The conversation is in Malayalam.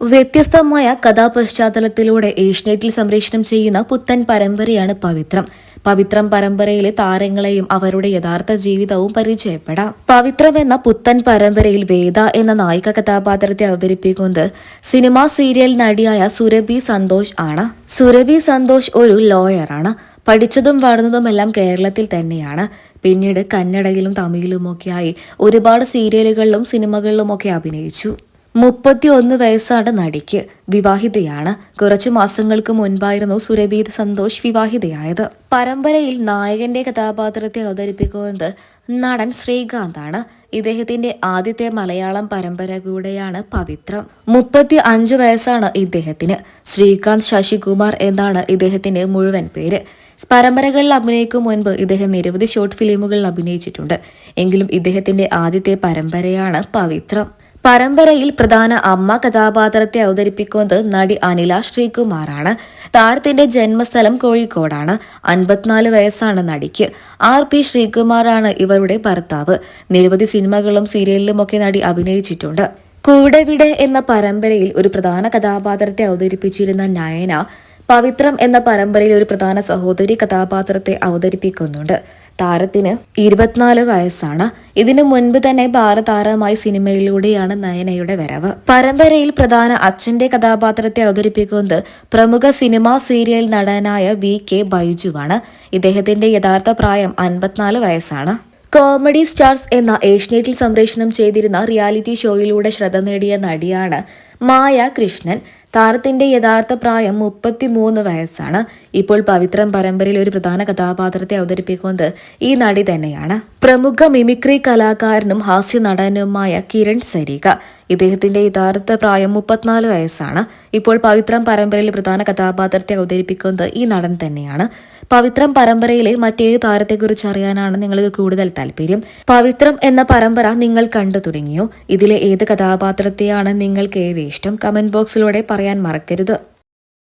വ്യത്യസ്തമായ കഥാപശ്ചാത്തലത്തിലൂടെ ഏഷ്യനെറ്റിൽ സംപ്രേഷണം ചെയ്യുന്ന പുത്തൻ പരമ്പരയാണ് പവിത്രം. പവിത്രം പരമ്പരയിലെ താരങ്ങളെയും അവരുടെ യഥാർത്ഥ ജീവിതവും പരിചയപ്പെടാം. പവിത്രം എന്ന പുത്തൻ പരമ്പരയിൽ വേദ എന്ന നായിക കഥാപാത്രത്തെ അവതരിപ്പിക്കുന്നത് സിനിമാ സീരിയൽ നടിയായ സുരഭി സന്തോഷ് ആണ്. സുരഭി സന്തോഷ് ഒരു ലോയറാണ് പഠിച്ചതും വളർന്നതുമെല്ലാം കേരളത്തിൽ തന്നെയാണ്. പിന്നീട് കന്നഡയിലും തമിഴിലുമൊക്കെയായി ഒരുപാട് സീരിയലുകളിലും സിനിമകളിലുമൊക്കെ അഭിനയിച്ചു. മുപ്പത്തി ഒന്ന് വയസ്സാണ് നടിക്ക്. വിവാഹിതയാണ്. കുറച്ചു മാസങ്ങൾക്ക് മുൻപായിരുന്നു സുരഭീത് സന്തോഷ് വിവാഹിതയായത്. പരമ്പരയിൽ നായകന്റെ കഥാപാത്രത്തെ അവതരിപ്പിക്കുന്നത് നടൻ ശ്രീകാന്താണ്. ഇദ്ദേഹത്തിന്റെ ആദ്യത്തെ മലയാളം പരമ്പര കൂടെയാണ് പവിത്രം. മുപ്പത്തി അഞ്ചു വയസ്സാണ് ഇദ്ദേഹത്തിന്. ശ്രീകാന്ത് ശശികുമാർ എന്നാണ് ഇദ്ദേഹത്തിന്റെ മുഴുവൻ പേര്. പരമ്പരകളിൽ അഭിനയിക്കും മുൻപ് ഇദ്ദേഹം നിരവധി ഷോർട്ട് ഫിലിമുകളിൽ അഭിനയിച്ചിട്ടുണ്ട്. എങ്കിലും ഇദ്ദേഹത്തിന്റെ ആദ്യത്തെ പരമ്പരയാണ് പവിത്രം. പരമ്പരയിൽ പ്രധാന അമ്മ കഥാപാത്രത്തെ അവതരിപ്പിക്കുന്നത് നടി അനില ശ്രീകുമാറാണ്. താരത്തിന്റെ ജന്മസ്ഥലം കോഴിക്കോടാണ്. അൻപത്തിനാല് വയസ്സാണ് നടിക്ക്. ആർ പി ശ്രീകുമാറാണ് ഇവരുടെ ഭർത്താവ്. നിരവധി സിനിമകളും സീരിയലിലുമൊക്കെ നടി അഭിനയിച്ചിട്ടുണ്ട്. കൂടെവിടെ എന്ന പരമ്പരയിൽ ഒരു പ്രധാന കഥാപാത്രത്തെ അവതരിപ്പിച്ചിരുന്ന നയന പവിത്രം എന്ന പരമ്പരയിൽ ഒരു പ്രധാന സഹോദരി കഥാപാത്രത്തെ അവതരിപ്പിക്കുന്നുണ്ട്. താരത്തിന് ഇരുപത്തിനാല് വയസ്സാണ്. ഇതിനു മുൻപ് തന്നെ ബാലതാരമായി സിനിമയിലൂടെയാണ് നയനയുടെ വരവ്. പരമ്പരയിൽ പ്രധാന അച്ഛന്റെ കഥാപാത്രത്തെ അവതരിപ്പിക്കുന്നത് പ്രമുഖ സിനിമാ സീരിയൽ നടനായ വി കെ ബൈജുവാണ്. ഇദ്ദേഹത്തിന്റെ യഥാർത്ഥ പ്രായം അൻപത്തിനാല് വയസ്സാണ്. കോമഡി സ്റ്റാർസ് എന്ന ഏഷ്യനെറ്റിൽ സംപ്രേഷണം ചെയ്തിരുന്ന റിയാലിറ്റി ഷോയിലൂടെ ശ്രദ്ധ നേടിയ നടിയാണ് മായ കൃഷ്ണൻ താരത്തിന്റെ യഥാർത്ഥ പ്രായം മുപ്പത്തിമൂന്ന് വയസ്സാണ്. ഇപ്പോൾ പവിത്രം പരമ്പരയിൽ ഒരു പ്രധാന കഥാപാത്രത്തെ അവതരിപ്പിക്കുന്നത് ഈ നടി തന്നെയാണ്. പ്രമുഖ മിമിക്രി കലാകാരനും ഹാസ്യ നടനുമായ കിരൺ സരിക ഇദ്ദേഹത്തിന്റെ യഥാർത്ഥ പ്രായം മുപ്പത്തിനാല് വയസ്സാണ്. ഇപ്പോൾ പവിത്രം പരമ്പരയിൽ പ്രധാന കഥാപാത്രത്തെ അവതരിപ്പിക്കുന്നത് ഈ നടൻ തന്നെയാണ്. പവിത്രം പരമ്പരയിലെ മറ്റേത് താരത്തെക്കുറിച്ച് അറിയാനാണ് നിങ്ങൾക്ക് കൂടുതൽ താല്പര്യം. പവിത്രം എന്ന പരമ്പര നിങ്ങൾ കണ്ടു തുടങ്ങിയോ? ഇതിലെ ഏത് കഥാപാത്രത്തെയാണ് നിങ്ങൾ ഏറെ ഇഷ്ടം കമന്റ് ബോക്സിലൂടെ പറയാൻ മറക്കരുത്.